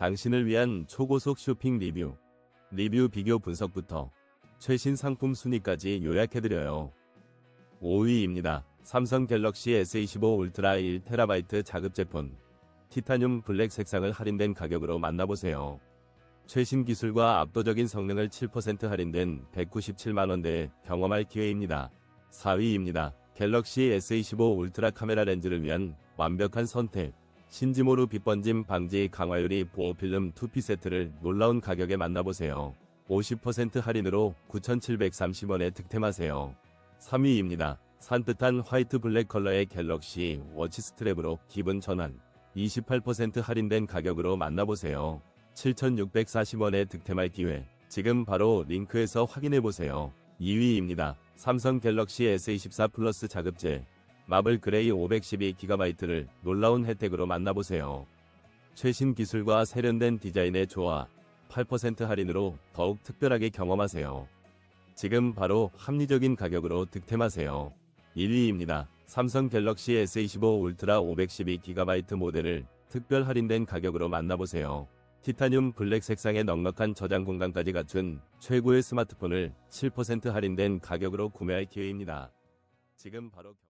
당신을 위한 초고속 쇼핑 리뷰, 리뷰 비교 분석부터 최신 상품 순위까지 요약해드려요. 5위입니다. 삼성 갤럭시 S25 울트라 1TB 자급 제품. 티타늄 블랙 색상을 할인된 가격으로 만나보세요. 최신 기술과 압도적인 성능을 7% 할인된 197만원대에 경험할 기회입니다. 4위입니다. 갤럭시 S25 울트라 카메라 렌즈를 위한 완벽한 선택. 신지모루 빛번짐 방지 강화유리 보호필름 2피 세트를 놀라운 가격에 만나보세요. 50% 할인으로 9,730원에 득템하세요. 3위입니다. 산뜻한 화이트 블랙 컬러의 갤럭시 워치 스트랩으로 기분 전환. 28% 할인된 가격으로 만나보세요. 7,640원에 득템할 기회. 지금 바로 링크에서 확인해보세요. 2위입니다. 삼성 갤럭시 S24 플러스 자급제. 마블 그레이 512GB를 놀라운 혜택으로 만나보세요. 최신 기술과 세련된 디자인의 조화. 8% 할인으로 더욱 특별하게 경험하세요. 지금 바로 합리적인 가격으로 득템하세요. 1위입니다. 삼성 갤럭시 S25 울트라 512GB 모델을 특별 할인된 가격으로 만나보세요. 티타늄 블랙 색상의 넉넉한 저장 공간까지 갖춘 최고의 스마트폰을 7% 할인된 가격으로 구매할 기회입니다. 지금 바로 경-